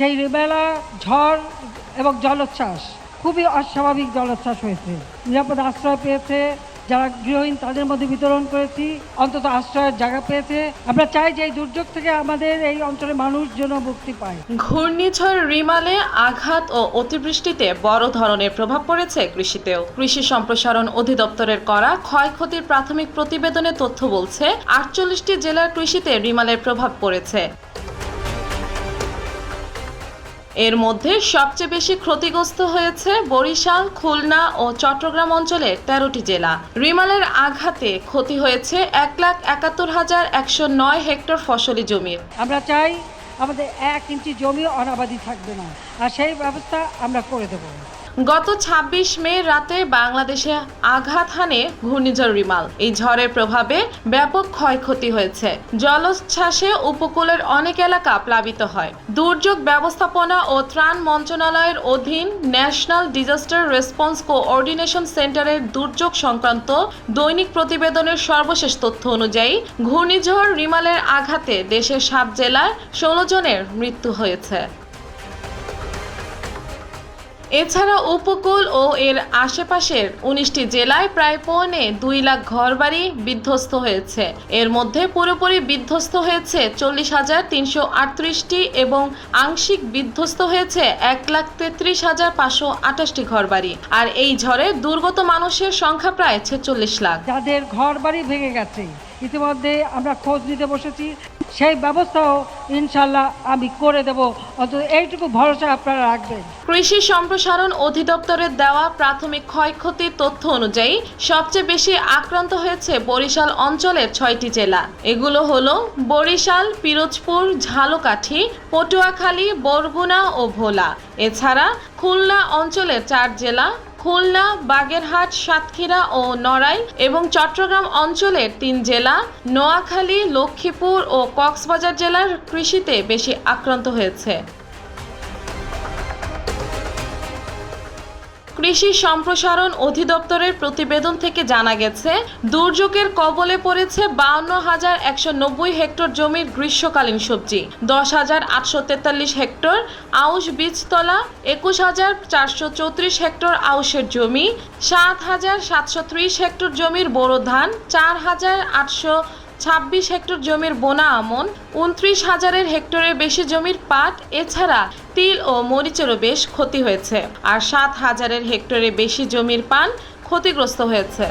সেই রিবেলা ঝড় এবং জলোচ্ছ্বাস, খুবই অস্বাভাবিক জলোচ্ছ্বাস হয়েছে। নিরাপদ আশ্রয় পেয়েছে, যারা গৃহহীন তাদের মধ্যে বিতরণ করেছি, অন্তত আশ্রয়ের জায়গা পেয়েছে। আমরা চাই যে এই দুর্যোগ থেকে আমাদের এই অঞ্চলের মানুষ যেন মুক্তি পায়। ঘূর্ণিঝড় রিমালে আঘাত ও অতিবৃষ্টিতে বড় ধরনের প্রভাব পড়েছে কৃষিতেও। কৃষি সম্প্রসারণ অধিদপ্তরের করা ক্ষয়ক্ষতির প্রাথমিক প্রতিবেদনে তথ্য বলছে, আটচল্লিশটি জেলার কৃষিতে রিমালের প্রভাব পড়েছে। এর মধ্যে সবচেয়ে বেশি ক্ষতিগ্রস্ত হয়েছে বরিশাল, খুলনা ও চট্টগ্রাম অঞ্চলের তেরোটি জেলা। রিমালের আঘাতে ক্ষতি হয়েছে এক লাখ একাত্তর হাজার একশো নয় হেক্টর ফসলি জমির আমরা চাই আমাদের এক ইঞ্চি জমি অনাবাদি থাকবে না, আর সেই ব্যবস্থা আমরা করে দেবো। গত ২৬ মে রাতে বাংলাদেশে আঘাত হানে ঘূর্ণিঝড় রিমাল। এই ঝড়ের প্রভাবে ব্যাপক ক্ষয়ক্ষতি হয়েছে। জলোচ্ছ্বাসে উপকূলের অনেক এলাকা প্লাবিত হয়। দুর্যোগ ব্যবস্থাপনা ও ত্রাণ মন্ত্রণালয়ের অধীন ন্যাশনাল ডিজাস্টার রেসপন্স কোঅর্ডিনেশন সেন্টারের দুর্যোগ সংক্রান্ত দৈনিক প্রতিবেদনের সর্বশেষ তথ্য অনুযায়ী, ঘূর্ণিঝড় রিমালের আঘাতে দেশের সাত জেলায় ষোলো জনের মৃত্যু হয়েছে। এছাড়া উপকূল ও এর আশেপাশের উনিশটি জেলায় প্রায় পৌনে দুই লাখ ঘরবাড়ি বিধ্বস্ত হয়েছে। এর মধ্যে পুরোপুরি বিধ্বস্ত হয়েছে চল্লিশ হাজার তিনশো আটত্রিশটি এবং আংশিক বিধ্বস্ত হয়েছে এক লাখ তেত্রিশ হাজার পাঁচশো আঠাশটি ঘরবাড়ি। আর এই ঝড়ে দুর্গত মানুষের সংখ্যা প্রায় ছেচল্লিশ লাখ। যাদের ঘর বাড়ি ভেঙে গেছে, ইতিমধ্যে আমরা খোঁজ নিতে বসেছি। সেই ব্যবস্থাও ইনশাল্লাহ আমি করে দেব। অন্তত এইটুকু ভরসা আপনারা রাখবেন। কৃষি সম্প্রসারণ অধিদপ্তরের দেওয়া প্রাথমিক ক্ষয়ক্ষতির তথ্য অনুযায়ী সবচেয়ে বেশি আক্রান্ত হয়েছে বরিশাল অঞ্চলের ছয়টি জেলা। এগুলো হলো বরিশাল, পিরোজপুর, ঝালকাঠি, পটুয়াখালী, বরগুনা ও ভোলা। এছাড়া খুলনা অঞ্চলের চার জেলা খুলনা, বাগেরহাট, সাতক্ষীরা ও নড়াই এবং চট্টগ্রাম অঞ্চলের তিন জেলা, নোয়াখালী, লক্ষ্মীপুর ও কক্সবাজার জেলার কৃষিতে বেশি আক্রান্ত হয়েছে। কৃষি সম্প্রসারণ অধিদপ্তরের প্রতিবেদন থেকে জানা গেছে, দুর্যোগের কবলে পড়েছে বাউন্ন হাজার একশো নব্বই হেক্টর জমির গ্রীষ্মকালীন সবজি, দশ হাজার আটশো তেতাল্লিশ হেক্টর আউশ বীজতলা, একুশ হাজার চারশো চৌত্রিশ হেক্টর আউশের জমি, সাত হাজার সাতশো ত্রিশ হেক্টর জমির বোরো ধান, চার হাজার আটশো ছাব্বিশ হেক্টর জমির বোনা আমন, উনত্রিশ হাজারের হেক্টরের বেশি জমির পাট, এছাড়া তিল ও মরিচেরও বেশ ক্ষতি হয়েছে। আর সাত হাজারের হেক্টরে বেশি জমির পান ক্ষতিগ্রস্ত হয়েছে।